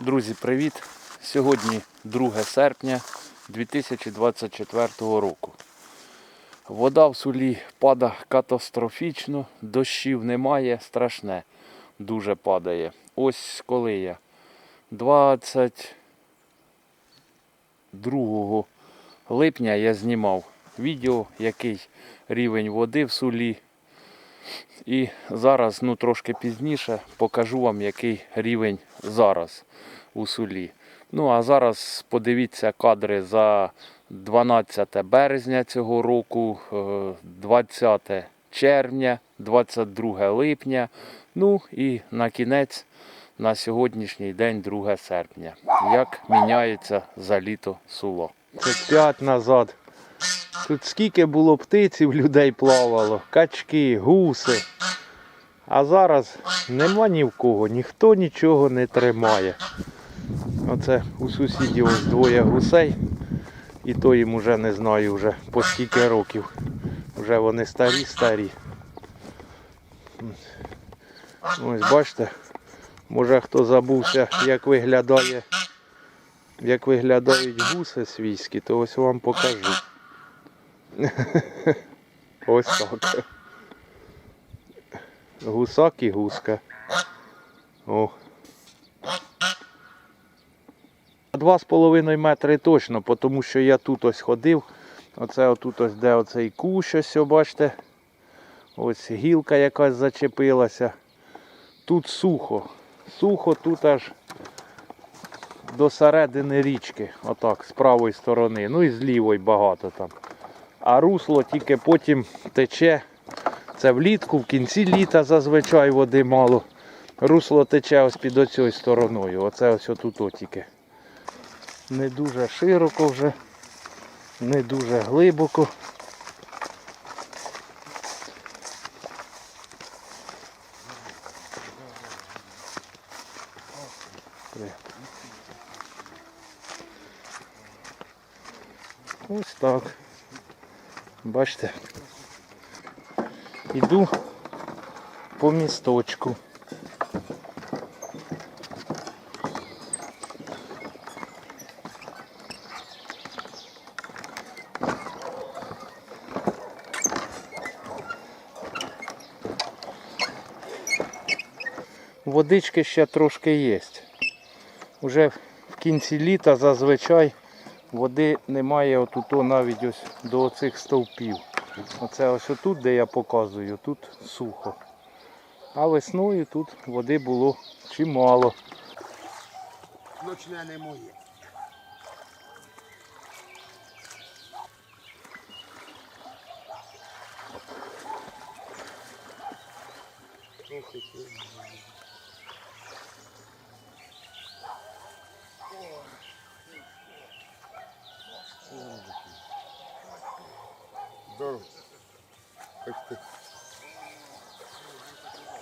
Друзі, привіт! Сьогодні 2 серпня 2024 року. Вода в сулі падає катастрофічно, дощів немає, страшне, дуже падає. Ось коли я 22 липня я знімав відео, який рівень води в сулі. І зараз, ну трошки пізніше, покажу вам, який рівень зараз у сулі. Ну а зараз подивіться кадри за 12 березня цього року, е, 20 червня, 22 липня. Ну і на кінець на сьогоднішній день 2 серпня. Як міняється за літо суло. 5 назад. Тут скільки було птиців, людей плавало, качки, гуси. А зараз нема ні в кого, ніхто нічого не тримає. Оце у сусідів ось двоє гусей. І то їм уже не знаю вже по скільки років. Вже вони старі, старі. Ось бачите, може хто забувся, як виглядає, як виглядають гуси свійські, то ось вам покажу. Ось так. Гусак і гуска. Два з половиною метри точно, тому що я тут ось ходив. Оце отут ось де оцей кущ, ось бачите. Ось гілка якась зачепилася. Тут сухо. Сухо тут аж до середини річки. Отак, з правої сторони. Ну і з лівої багато там. А русло тільки потім тече. Це влітку, в кінці літа зазвичай води мало. Русло тече ось під оцією стороною. Оце ось отут тільки. Не дуже широко вже, не дуже глибоко. Ось так. Бачите. Іду по місточку. Водички ще трошки є. Уже в кінці літа зазвичай води немає отут навіть ось до оцих стовпів. Оце ось отут, де я показую, тут сухо. А весною тут води було чимало. Ночне не моє. Ох, Ти.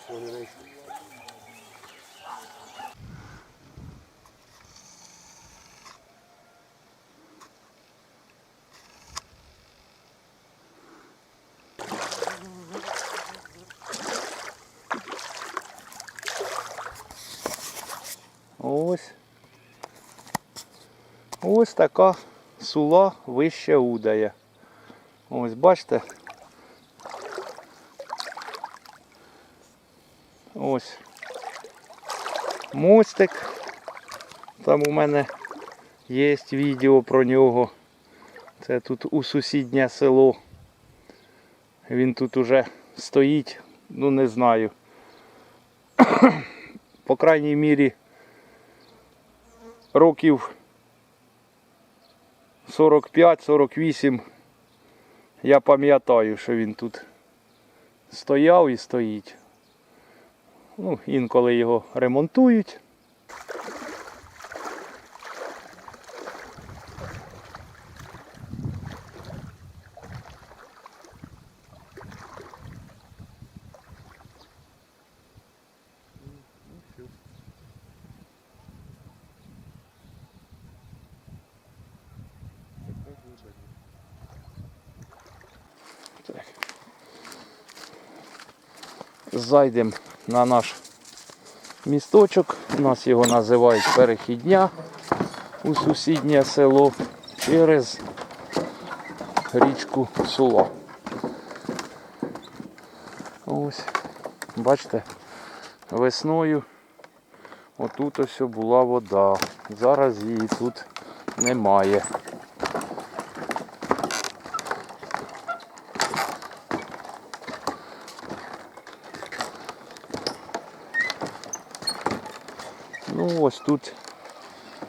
Вони. Ось. Ось така сула вище удає. Ось бачите. Ось. Мостик. Там у мене є відео про нього. Це тут у сусіднє село. Він тут уже стоїть, ну не знаю. По крайній мірі років 45-48 я пам'ятаю, що він тут стояв і стоїть. Ну, інколи його ремонтують. Зайдемо на наш місточок. У нас його називають перехідня у сусіднє село через річку Сула. Ось, бачите, весною отут ось була вода. Зараз її тут немає. Ну ось тут,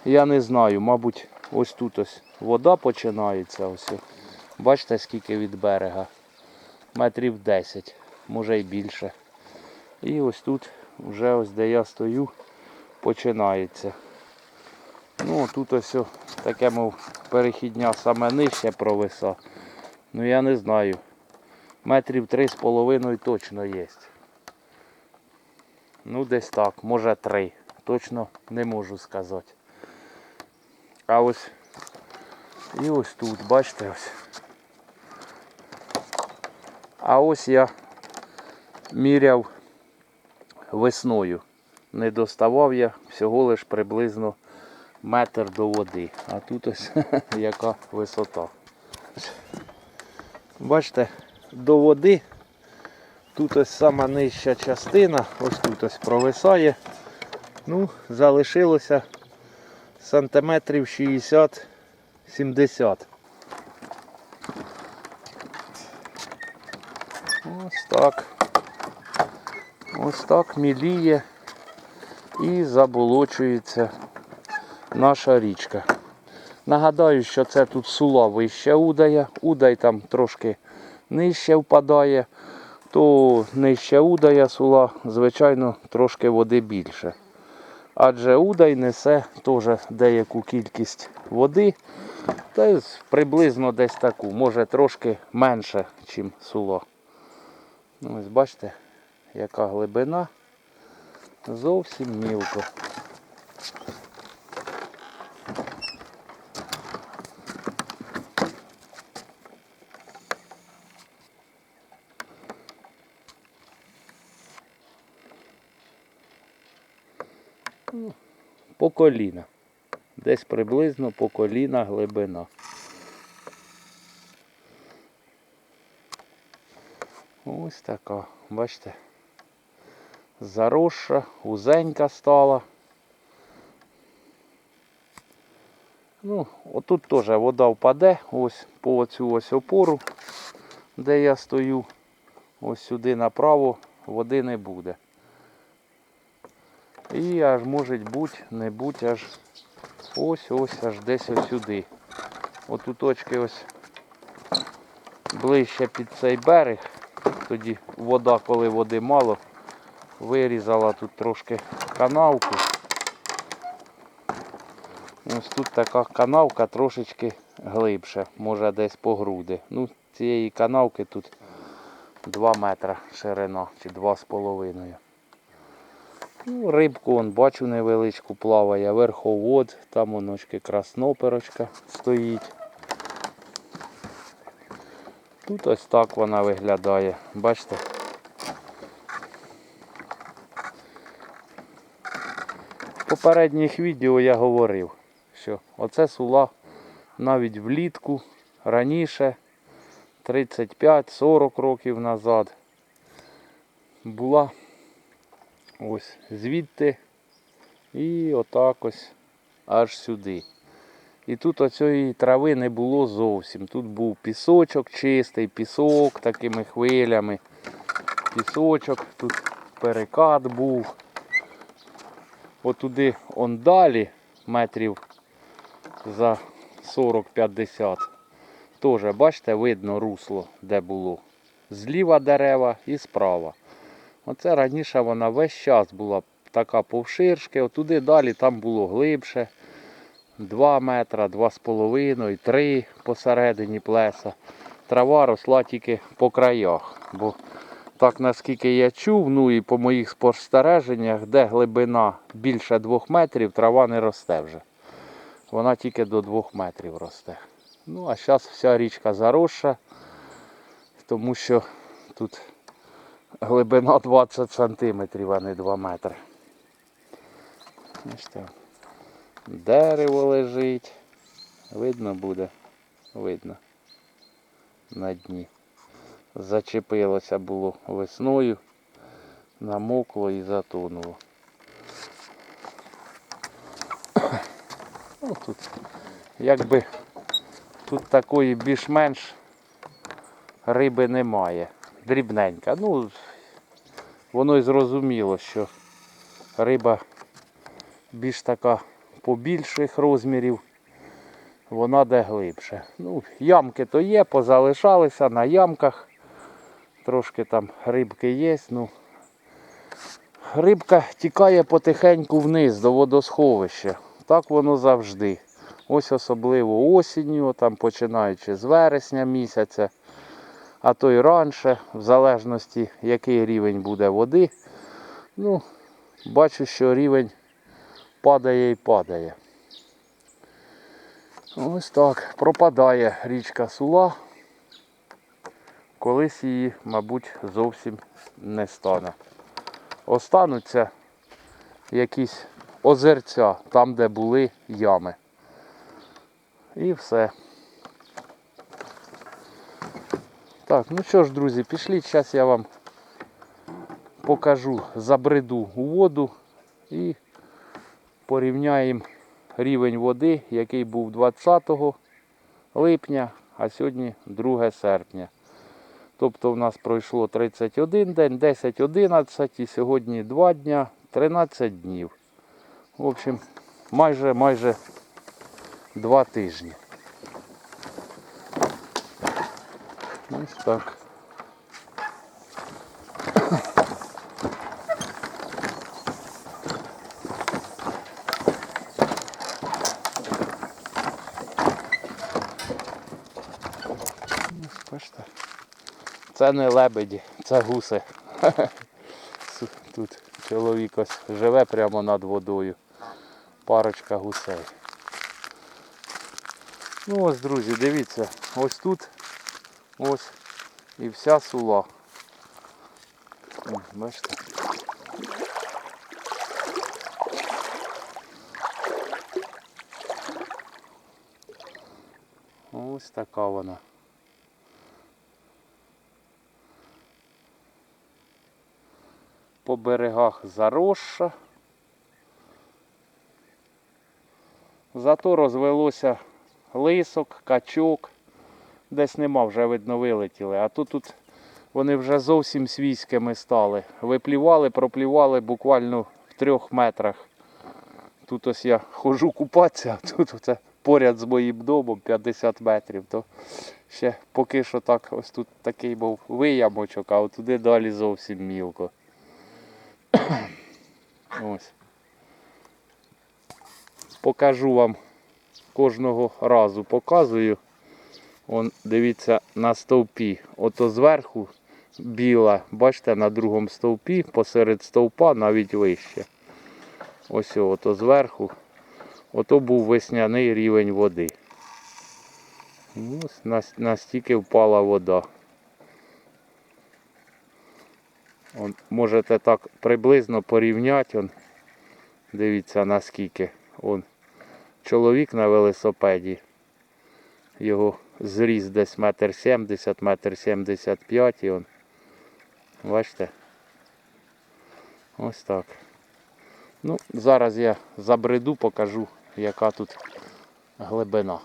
я не знаю, мабуть, ось тут ось вода починається. Ось. Бачите, скільки від берега? Метрів 10, може й більше. І ось тут, вже ось де я стою, починається. Ну, тут ось таке, мов, перехідня саме нижче провиса. Ну я не знаю. Метрів три з половиною точно є. Ну, десь так, може три. Точно не можу сказати. А ось і ось тут, бачите ось. А ось я міряв весною. Не доставав я всього лиш приблизно метр до води. А тут ось яка висота. Бачите, до води тут ось сама нижча частина, ось тут ось провисає. Ну, залишилося сантиметрів 60-70. Ось так. Ось так міліє і заболочується наша річка. Нагадаю, що це тут сула вища удая, удай там трошки нижче впадає, то нижче удая сула, звичайно, трошки води більше. Адже удай несе теж деяку кількість води, та приблизно десь таку, може трошки менше, ніж суло. Ну, ось бачите, яка глибина. Зовсім мілко. По коліна. Десь приблизно по коліна глибина. Ось така, бачите, заросша, узенька стала. Ну, отут теж вода впаде, ось по оцю ось опору, де я стою. Ось сюди направо води не буде. І аж може бути, не бути аж ось ось аж десь сюди. От у точки ось ближче під цей берег. Тоді вода, коли води мало, вирізала тут трошки канавку. Ось тут така канавка трошечки глибше, може десь по груди. Ну, цієї канавки тут 2 метри ширина чи 2,5. Ну, рибку он бачу невеличку плаває, верховод, там оночки красноперочка стоїть. Тут ось так вона виглядає. Бачите? В попередніх відео я говорив, що оце сула навіть влітку раніше, 35-40 років назад, була ось звідти і отак ось аж сюди. І тут оцієї трави не було зовсім. Тут був пісочок чистий, пісок такими хвилями. Пісочок, тут перекат був. Отуди он далі, метрів за 40-50. Теж, бачите, видно русло, де було. Зліва дерева і справа. Оце раніше вона весь час була така повширшки, отуди далі там було глибше. 2 метра, 2,5, 3 посередині плеса. Трава росла тільки по краях. Бо так наскільки я чув, ну і по моїх спостереженнях, де глибина більше 2 метрів, трава не росте вже. Вона тільки до 2 метрів росте. Ну, а зараз вся річка заросша, тому що тут глибина 20 сантиметрів, а не 2 метри. Дерево лежить. Видно буде? Видно. На дні. Зачепилося було весною, намокло і затонуло. Ну, тут, якби тут такої більш-менш риби немає. Дрібненька. Ну, воно й зрозуміло, що риба більш така побільших розмірів, вона де глибше. Ну, ямки то є, позалишалися на ямках. Трошки там рибки є. Ну, рибка тікає потихеньку вниз до водосховища. Так воно завжди. Ось особливо осінню, там починаючи з вересня місяця, а то й раніше, в залежності, який рівень буде води. Ну, бачу, що рівень падає і падає. Ось так. Пропадає річка Сула. Колись її, мабуть, зовсім не стане. Остануться якісь озерця, там, де були ями. І все. Так, ну що ж, друзі, пішліть, зараз я вам покажу, забреду у воду і порівняємо рівень води, який був 20 липня, а сьогодні 2 серпня. Тобто в нас пройшло 31 день, 10, 11 і сьогодні 2 дня, 13 днів. В общем, майже майже 2 тижні. Ось так. Бачите? Це не лебеді, це гуси. Тут чоловік ось живе прямо над водою. Парочка гусей. Ну ось, друзі, дивіться, ось тут ось і вся сула. Бачите? Ось така вона. По берегах заросша. Зато розвелося лисок, качок. Десь нема, вже видно вилетіли. А тут, тут вони вже зовсім свійськими стали. Виплівали, проплівали буквально в трьох метрах. Тут ось я ходжу купатися, а тут оце поряд з моїм домом 50 метрів. То ще поки що так, ось тут такий був виямочок, а туди далі зовсім мілко. Ось. Покажу вам кожного разу показую. Он, дивіться, на стовпі. Ото зверху біла, бачите, на другому стовпі, посеред стовпа навіть вище. Ось ото зверху. Ото був весняний рівень води. Ось настільки впала вода. Он, можете так приблизно порівняти. Он, дивіться наскільки. Он, чоловік на велосипеді. Його зріс десь метр сімдесят, метр сімдесят п'ять і он. Бачите? Ось так. Ну, зараз я забреду, покажу, яка тут глибина.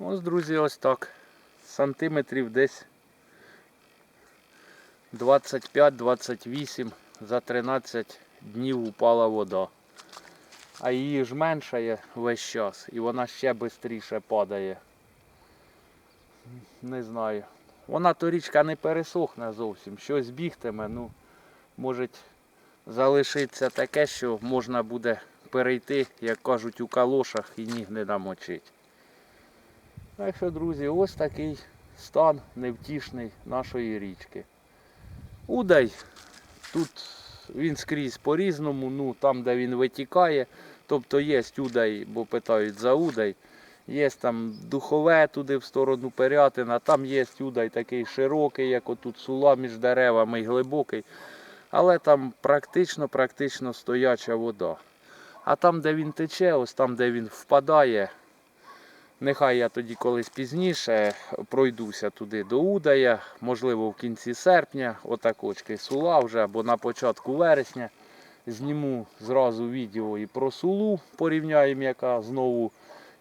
Ось, друзі, ось так. Сантиметрів десь 25-28 за 13 днів упала вода. А її ж меншає весь час і вона ще швидше падає. Не знаю. Вона то річка не пересохне зовсім. Щось бігтиме, ну, може залишиться таке, що можна буде перейти, як кажуть, у калошах і ніг не намочить. Так що, друзі, ось такий стан невтішний нашої річки. Удай. Тут він скрізь по-різному, ну там, де він витікає. Тобто є удай, бо питають за удай. Є там духове туди в сторону Перятина, там є удай такий широкий, як отут сула між деревами і глибокий. Але там практично, практично стояча вода. А там, де він тече, ось там, де він впадає, нехай я тоді колись пізніше пройдуся туди до Удая, можливо в кінці серпня, отакочки сула вже, або на початку вересня. Зніму зразу відео і про сулу, порівняємо, яка знову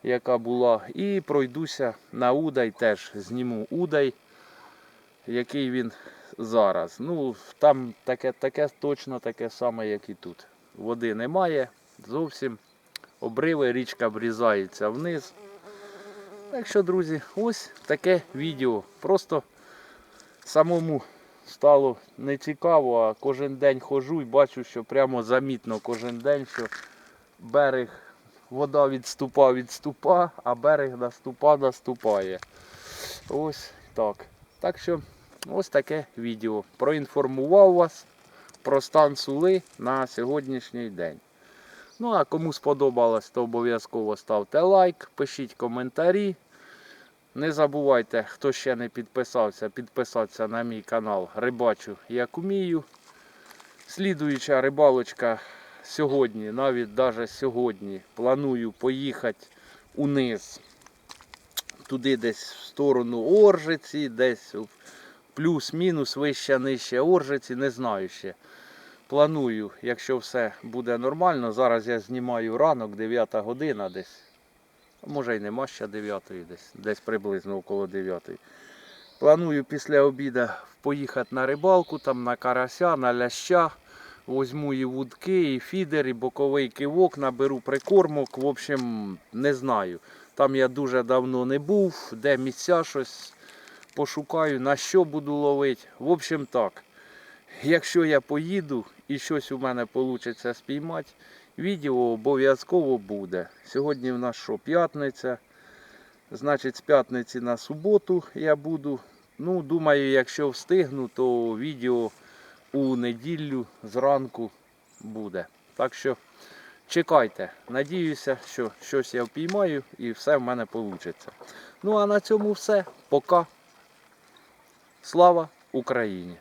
яка була. І пройдуся на Удай теж зніму Удай, який він зараз. Ну, там таке, таке точно таке саме, як і тут. Води немає зовсім. Обриви, річка врізається вниз. Так що, друзі, ось таке відео. Просто самому стало не цікаво, а кожен день ходжу і бачу, що прямо замітно кожен день, що берег, вода відступа, відступа, а берег наступа, наступає. Ось так. Так що ось таке відео. Проінформував вас про стан сули на сьогоднішній день. Ну а кому сподобалось, то обов'язково ставте лайк, пишіть коментарі. Не забувайте, хто ще не підписався, підписатися на мій канал Рибачу як умію. Слідуюча рибалочка сьогодні, навіть навіть сьогодні, планую поїхати униз. Туди десь в сторону Оржиці, десь плюс-мінус, вище, нижче Оржиці, не знаю ще. Планую, якщо все буде нормально. Зараз я знімаю ранок, 9 година десь. Може й нема ще 9 десь, десь приблизно около 9. Планую після обіду поїхати на рибалку, там на карася, на ляща. Возьму і вудки, і фідер, і боковий кивок, наберу прикормок. В общем, не знаю. Там я дуже давно не був, де місця щось пошукаю, на що буду ловити. В общем так. Якщо я поїду і щось у мене вийде спіймати, відео обов'язково буде. Сьогодні в нас що, п'ятниця. Значить, з п'ятниці на суботу я буду. Ну, думаю, якщо встигну, то відео у неділю зранку буде. Так що чекайте. Надіюся, що щось я впіймаю і все в мене вийде. Ну а на цьому все. Пока. Слава Україні!